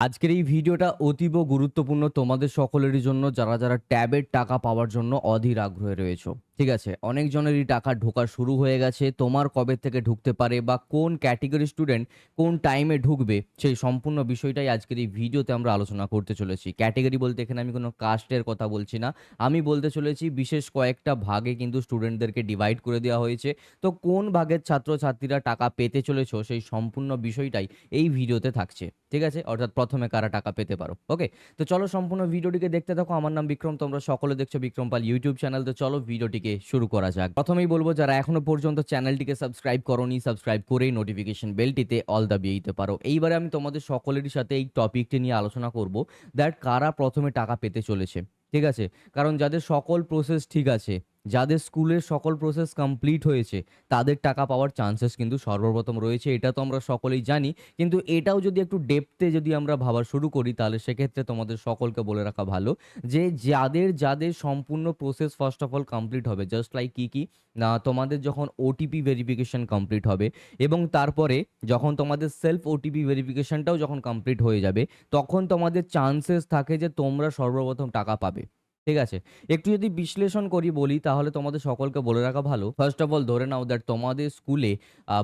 আজকের এই ভিডিওটা অতীব গুরুত্বপূর্ণ তোমাদের সকলেরই জন্য, যারা যারা ট্যাবের টাকা পাওয়ার জন্য অধীর আগ্রহে রয়েছে। ঠিক আছে, অনেকজনেরই টাকা ঢোকা শুরু হয়ে গেছে। তোমার কবে থেকে ঢুকতে পারে বা কোন ক্যাটেগরি স্টুডেন্ট কোন টাইমে ঢুকবে, সেই সম্পূর্ণ বিষয়টাই আজকের এই ভিডিওতে আমরা আলোচনা করতে চলেছি। ক্যাটেগরি বলতে এখানে আমি কোনো কাস্টের কথা বলছি না। আমি বলতে চলেছি বিশেষ কয়েকটা ভাগে কিন্তু স্টুডেন্টদেরকে ডিভাইড করে দেওয়া হয়েছে। তো কোন ভাগের ছাত্রছাত্রীরা টাকা পেতে চলেছো, সেই সম্পূর্ণ বিষয়টাই এই ভিডিওতে থাকছে। ঠিক আছে? অর্থাৎ প্রথমে কারা টাকা পেতে পারো। ওকে? তো চলো সম্পূর্ণ ভিডিওটিকে দেখতে থাকো। আমার নাম বিক্রম, তোমরা সকলে দেখছ বিক্রম পাল ইউটিউব চ্যানেল। তো চলো ভিডিওটিকে শুরু করা যাক। প্রথমেই বলব, যারা এখনও পর্যন্ত চ্যানেলটিকে সাবস্ক্রাইব করনি, সাবস্ক্রাইব করেই নোটিফিকেশন বেলটিতে অল দাবিয়ে দিতে পারো। এইবারে আমি তোমাদের সকলেরই সাথে এই টপিকটি নিয়ে আলোচনা করব দ্যাট কারা প্রথমে টাকা পেতে চলেছে, ঠিক আছে? কারণ যাদের সকল প্রসেস ঠিক আছে যাদের স্কুলের সকল প্রসেস কমপ্লিট হয়েছে, তাদের টাকা পাওয়ার চান্সেস কিন্তু সর্বপ্রথম রয়েছে, এটা তো আমরা সকলেই জানি। কিন্তু এটাও যদি একটু ডেপথে যদি আমরা ভাবা শুরু করি, তাহলে সেক্ষেত্রে তোমাদের সকলকে বলে রাখা ভালো যে, যাদের যাদের সম্পূর্ণ process first of all complete হবে জাস্ট লাইক কী কী? না, তোমাদের যখন ওটিপি ভেরিফিকেশন কমপ্লিট হবে এবং তারপরে যখন তোমাদের সেলফ ওটিপি ভেরিফিকেশনটাও যখন কমপ্লিট হয়ে যাবে, তখন তোমাদের চান্সেস থাকে যে তোমরা সর্বপ্রথম টাকা পাবে। ঠিক আছে। একটু যদি বিশ্লেষণ করি, বলি, তাহলে তোমাদের সকলকে বলে রাখা ভালো। ফার্স্ট অফ অল ধরে নাও দ্যাট তোমাদের স্কুলে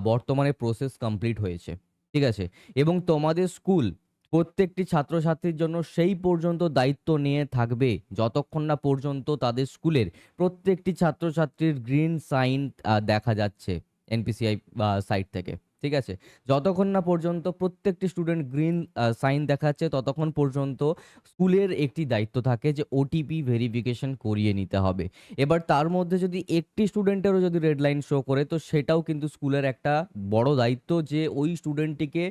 বর্তমানে প্রসেস কমপ্লিট হয়েছে। ঠিক আছে? এবং তোমাদের স্কুল প্রত্যেকটি ছাত্রছাত্রীর জন্য সেই পর্যন্ত দায়িত্ব নিয়ে থাকবে, যতক্ষণ না পর্যন্ত তাদের স্কুলের প্রত্যেকটি ছাত্রছাত্রীর গ্রিন সাইন দেখা যাচ্ছে এনপিসিআই সাইট থেকে। ঠিক আছে? যতক্ষণ না পর্যন্ত প্রত্যেকটি স্টুডেন্ট গ্রিন সাইন দেখাচ্ছে, ততক্ষণ পর্যন্ত স্কুলের একটি দায়িত্ব থাকে যে ওটিপি ভেরিফিকেশন করিয়ে নিতে হবে। এবার তার মধ্যে যদি একটি স্টুডেন্টেরও যদি রেড লাইন শো করে, তো সেটাও কিন্তু স্কুলের একটা বড় দায়িত্ব যে ওই স্টুডেন্টটিকে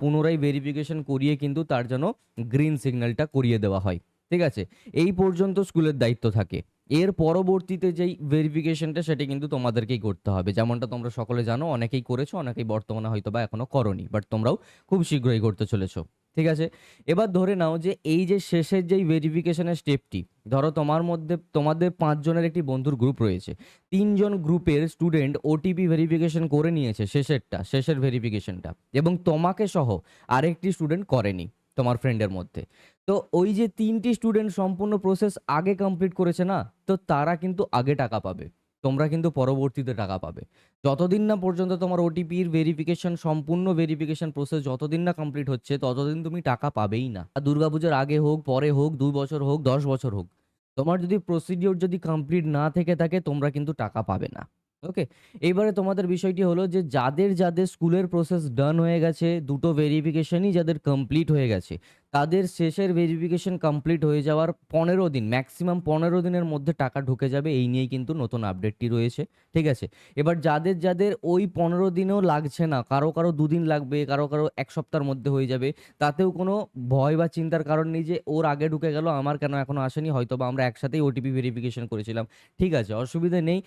পুনরায় ভেরিফিকেশন করিয়ে কিন্তু তার জন্য গ্রিন সিগন্যালটা করিয়ে দেওয়া হয়। ঠিক আছে? এই পর্যন্ত স্কুলের দায়িত্ব থাকে। এর পরবর্তীতে যেই ভেরিফিকেশনটা সেটা কিন্তু তোমাদেরকেই করতে হবে। যেমনটা তোমরা সকলে জানো, অনেকেই করেছ, অনেকেই বর্তমানে হয়তো বা এখনও করনি বাট তোমরাও খুব শীঘ্রই করতে চলেছো। ঠিক আছে? এবার ধরে নাও যে এই যে শেষের যেই ভেরিফিকেশনের স্টেপটি ধরো তোমার মধ্যে, তোমাদের পাঁচজনের একটি বন্ধুর গ্রুপ রয়েছে। তিনজন গ্রুপের স্টুডেন্ট ওটিপি ভেরিফিকেশন করে নিয়েছে শেষেরটা, শেষের ভেরিফিকেশনটা এবং তোমাকে সহ আরেকটি স্টুডেন্ট করেনি। তোমার ফ্রেন্ডের মধ্যে। তো ওই যে তিনটি স্টুডেন্ট সম্পূর্ণ প্রসেস আগে কমপ্লিট করেছে না, তো তারা কিন্তু আগে টাকা পাবে। তোমরা কিন্তু পরবর্তীতে টাকা পাবে। যতদিন না পর্যন্ত তোমার ওটিপির ভেরিফিকেশন সম্পূর্ণ ভেরিফিকেশন প্রসেস যতদিন না কমপ্লিট হচ্ছে, ততদিন তুমি টাকা পাবেই না। দুর্গাপুজোর আগে হোক, পরে হোক, দুই বছর হোক, দশ বছর হোক, তোমার যদি প্রসিডিওর যদি কমপ্লিট না থেকে থাকে, তোমরা কিন্তু টাকা পাবে না। ওকে এবারে তোমাদের বিষয়টি হলো যে যাদের যাদের স্কুলের প্রসেস ডান হয়ে গেছে, দুটো ভেরিফিকেশনই যাদের কমপ্লিট হয়ে গেছে তাদের শেষের ভেরিফিকেশন কমপ্লিট হয়ে যাওয়ার পনেরো দিন ম্যাক্সিমাম পনেরো দিনের মধ্যে টাকা ঢুকে যাবে, এই নিয়েই কিন্তু নতুন আপডেটটি রয়েছে, ঠিক আছে? এবার যাদের যাদের ওই পনেরো দিনেও লাগছে না, কারও কারও দুদিন লাগবে, কারও কারও এক সপ্তাহের মধ্যে হয়ে যাবে, তাতেও কোনো ভয় বা চিন্তার কারণ নেই যে ওর আগে ঢুকে গেল, আমার কেন এখনও আসেনি হয়তো বা আমরা একসাথেই ওটিপি ভেরিফিকেশন করেছিলাম, ঠিক আছে? অসুবিধা নেই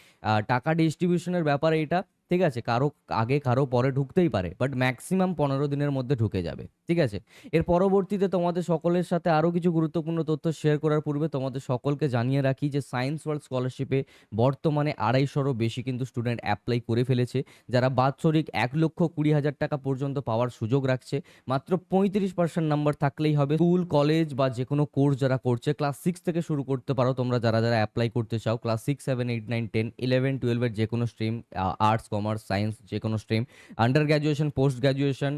টাকা ডিস্ট্রিবিউশনের ব্যাপারে এটা ঠিক আছে, কারও আগে কারও পরে ঢুকতেই পারে বাট ম্যাক্সিমাম পনেরো দিনের মধ্যে ঢুকে যাবে, ঠিক আছে? এর পরবর্তীতে তোমাদের সকলের সাথে আরও কিছু গুরুত্বপূর্ণ তথ্য শেয়ার করার পূর্বে তোমাদের সকলকে জানিয়ে রাখি যে সায়েন্স ওয়ার্ল্ড স্কলারশিপে বর্তমানে আড়াইশোরও বেশি কিন্তু স্টুডেন্ট অ্যাপ্লাই করে ফেলেছে, যারা বাৎসরিক এক লক্ষ কুড়ি হাজার টাকা পর্যন্ত পাওয়ার সুযোগ রাখছে, মাত্র পঁয়ত্রিশ পার্সেন্ট নাম্বার থাকলেই হবে। স্কুল কলেজ বা যে কোনো কোর্স যারা করছে ক্লাস সিক্স থেকে শুরু করতে পারো তোমরা যারা যারা অ্যাপ্লাই করতে চাও। Class six seven eight nine ten eleven টুয়েলভের যে কোনো স্ট্রিম আর্টস কমার্স সায়েন্স যে কোনো stream, under graduation, post graduation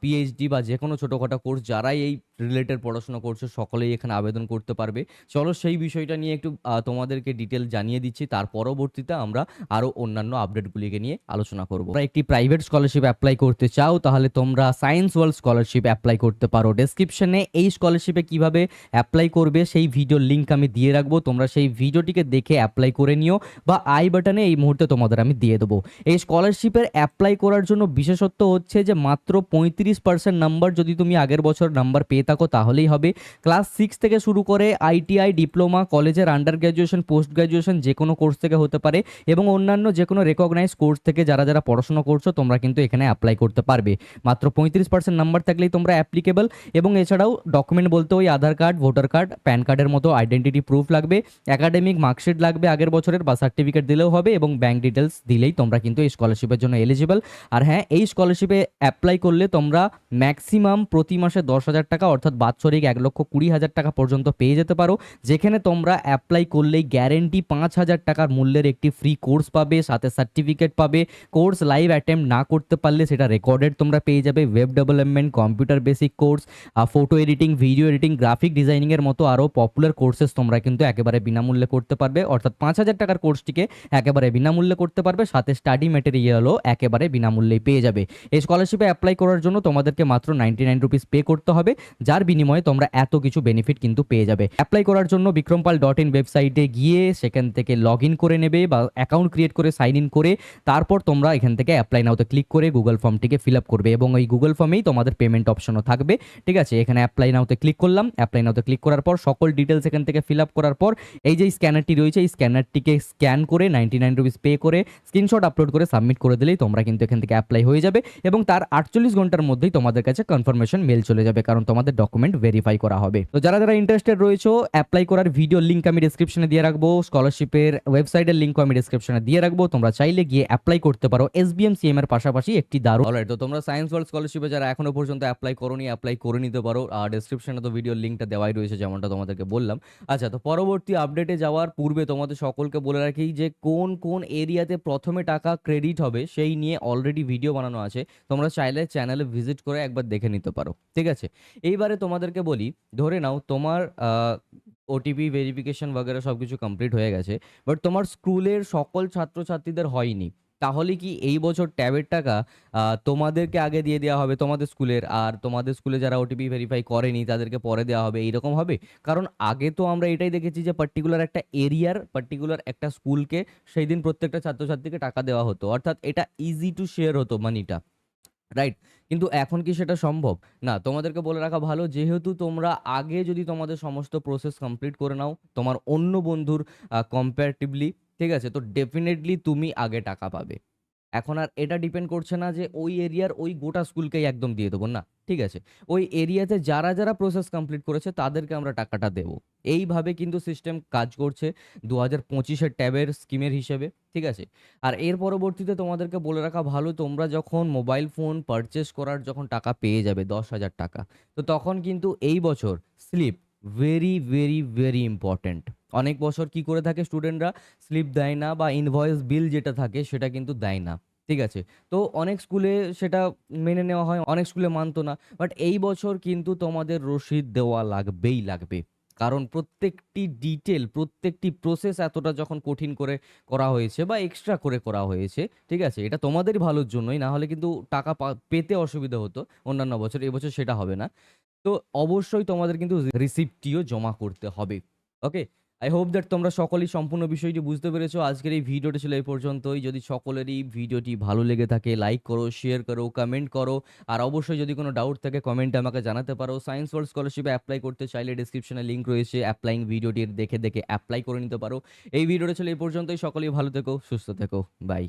PhD বা যে কোনো ছোটোখাটো কোর্স যারাই এই রিলেটেড পড়াশোনা করছে সকলেই এখানে আবেদন করতে পারবে। চলো সেই বিষয়টা নিয়ে একটু তোমাদেরকে ডিটেল জানিয়ে দিচ্ছি। তার পরবর্তীতে আমরা আরও অন্যান্য আপডেটগুলিকে নিয়ে আলোচনা করব। তোমরা একটি প্রাইভেট স্কলারশিপ অ্যাপ্লাই করতে চাও, তাহলে তোমরা সায়েন্স ওয়ার্ল্ড স্কলারশিপ অ্যাপ্লাই করতে পারো। ডেসক্রিপশনে এই স্কলারশিপে কীভাবে অ্যাপ্লাই করবে, সেই ভিডিওর লিঙ্ক আমি দিয়ে রাখব। তোমরা সেই ভিডিওটিকে দেখে অ্যাপ্লাই করে নিও বা আই বাটনে এই মুহূর্তে তোমাদের আমি দিয়ে দেবো। এই স্কলারশিপের অ্যাপ্লাই করার জন্য বিশেষত্ব হচ্ছে যে মাত্র পঁয়ত্রিশ পার্সেন্ট নাম্বার যদি তুমি আগের বছর নাম্বার পেয়ে থাকো তাহলেই হবে। ক্লাস সিক্স থেকে শুরু করে আইটিআই ডিপ্লোমা কলেজের আন্ডার গ্র্যাজুয়েশন পোস্ট গ্র্যাজুয়েশন যে কোনো কোর্স থেকে হতে পারে এবং অন্যান্য যে কোনো রেকগনাইজ কোর্স থেকে যারা যারা পড়াশোনা করছ তোমরা কিন্তু এখানে অ্যাপ্লাই করতে পারবে। মাত্র পঁয়ত্রিশ পার্সেন্ট নাম্বার থাকলেই তোমরা অ্যাপ্লিকেবল এবং এছাড়াও ডকুমেন্ট বলতে ওই Aadhaar card voter card PAN কার্ডের মতো আইডেন্টিটি প্রুফ লাগবে। একাডেমিক মার্কশিট লাগবে আগের বছরের বা সার্টিফিকেট দিলেও হবে এবং ব্যাংক ডিটেলস দিলেই তোমরা কিন্তু এই স্কলারশিপের জন্য এলিজিবল আর হ্যাঁ এই স্কলারশিপে অ্যাপ্লাই করলে তোমরা ম্যাক্সিমাম প্রতি মাসে দশ হাজার টাকা, অর্থাৎ বাৎসরিক এক লক্ষ কুড়ি হাজার টাকা পর্যন্ত পেয়ে যেতে পারো। যেখানে তোমরা অ্যাপ্লাই করলেই গ্যারেন্টি পাঁচ হাজার টাকার মূল্যের একটি ফ্রি কোর্স পাবে, সাথে সার্টিফিকেট পাবে। কোর্স লাইভ অ্যাটেম্প না করতে পারলে সেটা রেকর্ডেড তোমরা পেয়ে যাবে। Web development computer basic course photo editing video editing graphic ডিজাইনিংয়ের মতো আরও পপুলার কোর্সেস তোমরা কিন্তু একেবারে বিনামূল্যে করতে পারবে। অর্থাৎ পাঁচ হাজার টাকার কোর্সটিকে একেবারে বিনামূল্যে করতে পারবে। সাথে স্টাডি মেটেরিয়ালও একেবারে বিনামূল্যেই পেয়ে যাবে। এই স্কলারশিপে অ্যাপ্লাই করার জন্য তোমাদেরকে মাত্র নাইনটি নাইন রুপিস পে করতে হবে, যার বিনিময়ে তোমরা এত কিছু বেনিফিট কিন্তু পেয়ে যাবে। অ্যাপ্লাই করার জন্য বিক্রমপাল ডট ইন ওয়েবসাইটে গিয়ে সেখান থেকে লগ ইন করে নেবে বা অ্যাকাউন্ট ক্রিয়েট করে সাইন ইন করে তারপর তোমরা এখান থেকে অ্যাপ্লাই নাওতে ক্লিক করে গুগল ফর্মটিকে ফিল আপ করবে এবং এই গুগল ফর্মেই তোমাদের পেমেন্ট অপশনও থাকবে। ঠিক আছে? এখানে অ্যাপ্লাই নাওতে ক্লিক করলাম। অ্যাপ্লাই নাওতে ক্লিক করার পর সকল ডিটেলস এখান থেকে ফিল আপ করার পর এই যে স্ক্যানারটি রয়েছে, এই স্ক্যানারটিকে স্ক্যান করে নাইনটি নাইন রুপিস পে করে স্ক্রিনশট আপলোড করে সাবমিট করে দিলেই তোমরা কিন্তু এখান থেকে অ্যাপ্লাই হয়ে যাবে এবং তার আটচল্লিশ ঘণ্টার মধ্যেই তোমাদের কাছে কনফার্মেশন মেল চলে যাবে, কারণ তোমাদের ডকুমেন্ট ভেরিফাই করা হবে। তো যারা যারা ইন্টারেস্টেড রয়েছে অ্যাপ্লাই করার ভিডিও লিঙ্ক আমি ডিসক্রিপশনে দিয়ে রাখব স্কলারশিপের ওয়েবসাইটের লিঙ্কও আমি ডিসক্রিপশনে দিয়ে রাখব। তোমরা চাইলে গিয়ে অ্যাপ্লাই করতে পারো এস এসবিএম সিএম এর পাশাপাশি একটি দারুণ তো তোমরা সায়েন্স ওয়ার্ল্ড স্কলারশিপে যারা এখনও পর্যন্ত অ্যাপ্লাই করোনি অ্যাপ্লাই করে নিতে পারো। আর ডিসক্রিপশনে তো ভিডিও লিঙ্কটা দেওয়াই রয়েছে, যেমনটা তোমাদেরকে বললাম। আচ্ছা তো পরবর্তী আপডেটে যাওয়ার পূর্বে তোমাদের সকলকে বলে রাখি যে কোন কোন এরিয়াতে প্রথমে টাকা ক্রেডিট হবে, সেই নিয়ে অলরেডি ভিডিও বানানো আছে। তোমরা চাইলে চ্যানেলে ভিজিট করে একবার দেখে নিতে পারো, ঠিক আছে? এইবারে তোমাদেরকে বলি, ধরে নাও তোমার ওটিপি ভেরিফিকেশন বগেরা সব কিছু কমপ্লিট হয়ে গেছে বাট তোমার স্কুলের সকল ছাত্রছাত্রীদের হয়নি। তাহলে কি এই বছর ট্যাবের টাকা তোমাদেরকে আগে দিয়ে দেওয়া হবে, তোমাদের স্কুলের, আর তোমাদের স্কুলে যারা ওটিপি ভেরিফাই করেনি, তাদেরকে পরে দেওয়া হবে, এইরকম হবে? কারণ আগে তো আমরা এটাই দেখেছি যে পার্টিকুলার একটা এরিয়ার পার্টিকুলার একটা স্কুলকে সেই দিন প্রত্যেকটা ছাত্রছাত্রীকে টাকা দেওয়া হতো। অর্থাৎ এটা ইজি টু শেয়ার হতো মানিটা রাইট কিন্তু এখন কি সেটা সম্ভব? না, তোমাদেরকে বলে রাখা ভালো, যেহেতু তোমরা আগে যদি তোমাদের সমস্ত প্রসেস কমপ্লিট করে নাও, তোমার অন্য বন্ধুর কম্পারেটিভলি ঠিক আছে? তো ডেফিনেটলি তুমি আগে টাকা পাবে। এখন আর এটা ডিপেন্ড করছে না যে ওই এরিয়ার ওই গোটা স্কুলকেই একদম দিয়ে দেবো, না। ঠিক আছে? ওই এরিয়াতে যারা যারা প্রসেস কমপ্লিট করেছে, তাদেরকে আমরা টাকাটা দেবো। এইভাবে কিন্তু সিস্টেম কাজ করছে দু হাজার পঁচিশের ট্যাবের স্কিমের হিসেবে। ঠিক আছে? আর এর পরবর্তীতে তোমাদেরকে বলে রাখা ভালো, তোমরা যখন মোবাইল ফোন পারচেস করার যখন টাকা পেয়ে যাবে, দশ হাজার টাকা, তো তখন কিন্তু এই বছর slip very very very important অনেক বছর কি করে থাকে স্টুডেন্টরা স্লিপ দেয় না বা ইনভয়েস বিল যেটা থাকে সেটা কিন্তু দেয় না, ঠিক আছে? তো অনেক স্কুলে সেটা মেনে নেওয়া হয়, অনেক স্কুলে মানতো না। বাট এই বছর কিন্তু তোমাদের রসিদ দেওয়া লাগবেই লাগবে। কারণ প্রত্যেকটি ডিটেল প্রত্যেকটি প্রসেস এতটা যখন কঠিন করে করা হয়েছে বা এক্সট্রা করে করা হয়েছে, ঠিক আছে? এটা তোমাদেরই ভালোর জন্যই, না হলে কিন্তু টাকা পেতে অসুবিধা হতো অন্যান্য বছর, এবছর সেটা হবে না। তো অবশ্যই তোমাদের কিন্তু রিসিপ্টটিও জমা করতে হবে ওকে আই হোপ দ্যাট তোমরা সকলেই সম্পূর্ণ বিষয়টি বুঝতে পেরেছ। আজকের এই ভিডিওটা ছিল এই পর্যন্তই। যদি সকলেরই ভিডিওটি ভালো লেগে থাকে লাইক করো শেয়ার করো কমেন্ট করো, আর অবশ্যই যদি কোনো ডাউট থাকে কমেন্টে আমাকে জানাতে পারো। সায়েন্স ওয়ার্ল্ড স্কলারশিপে অ্যাপ্লাই করতে চাইলে ডিসক্রিপশনে লিঙ্ক রয়েছে অ্যাপ্লাইং ভিডিওটির দেখে দেখে অ্যাপ্লাই করে নিতে পারো। এই ভিডিওটা ছিল এই পর্যন্তই। সকলেই ভালো থেকো, সুস্থ থেকো। বাই